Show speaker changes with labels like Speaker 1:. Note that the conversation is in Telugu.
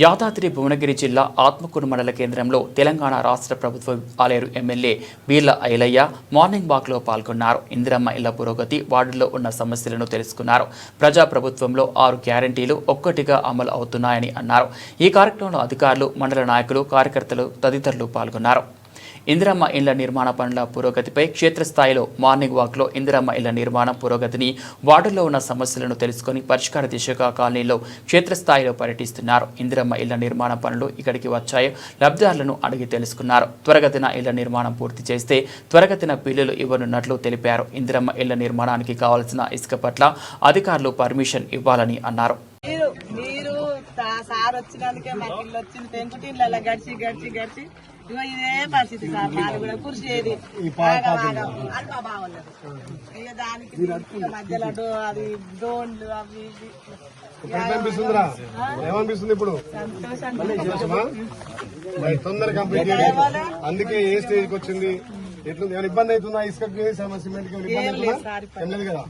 Speaker 1: యాదాద్రి భువనగిరి జిల్లా ఆత్మకూరు మండల కేంద్రంలో తెలంగాణ రాష్ట్ర ప్రభుత్వ ఆలేరు ఎమ్మెల్యే వీర్ల ఐలయ్య మార్నింగ్ వాక్లో పాల్గొన్నారు. ఇందిరమ్మ ఇళ్ళ పురోగతి వార్డులో ఉన్న సమస్యలను తెలుసుకున్నారు. ప్రజా ప్రభుత్వంలో ఆరు గ్యారంటీలు ఒక్కటిగా అమలు అవుతున్నాయని అన్నారు. ఈ కార్యక్రమంలో అధికారులు మండల నాయకులు కార్యకర్తలు తదితరులు పాల్గొన్నారు. ఇందిరమ్మ ఇళ్ళ నిర్మాణ పనుల పురోగతిపై క్షేత్రస్థాయిలో మార్నింగ్ వాక్లో ఇందిరమ్మ ఇళ్ళ నిర్మాణం పురోగతిని వార్డుల్లో ఉన్న సమస్యలను తెలుసుకొని పరిష్కార దిశగా కాలనీలో క్షేత్రస్థాయిలో పర్యటిస్తున్నారు. ఇందిరమ్మ ఇళ్ళ నిర్మాణ పనులు ఇక్కడికి వచ్చాయో. లబ్ధిదారులను అడిగి తెలుసుకున్నారు. త్వరగతిన ఇళ్ళ నిర్మాణం పూర్తి చేస్తే త్వరగతిన బిల్లులు ఇవ్వనున్నట్లు తెలిపారు. ఇందిరమ్మ ఇళ్ళ నిర్మాణానికి కావాల్సిన ఇసుక పట్ల అధికారులు పర్మిషన్ ఇవ్వాలని అన్నారు.
Speaker 2: సార్ వచ్చినందుకే మాకు ఇల్లు వచ్చింది పెంకుటిళ్ళ గడిచి గడిచి గడిచి ఇదే పరిస్థితి సార్. కూడా ఇక దానికి మధ్యలో అది డోన్లు అవి
Speaker 3: ఏమనిపిస్తుందిరా ఏమనిపిస్తుంది ఇప్పుడు? తొందరగా కంప్లీట్ చేయాలి అందుకే ఏ స్టేజ్కి వచ్చింది? ఎట్లా ఏమైనా ఇబ్బంది అవుతుందా? ఇసుక సిమెంట్ ఇబ్బంది అవుతుందా? ఏం లేదు కదా?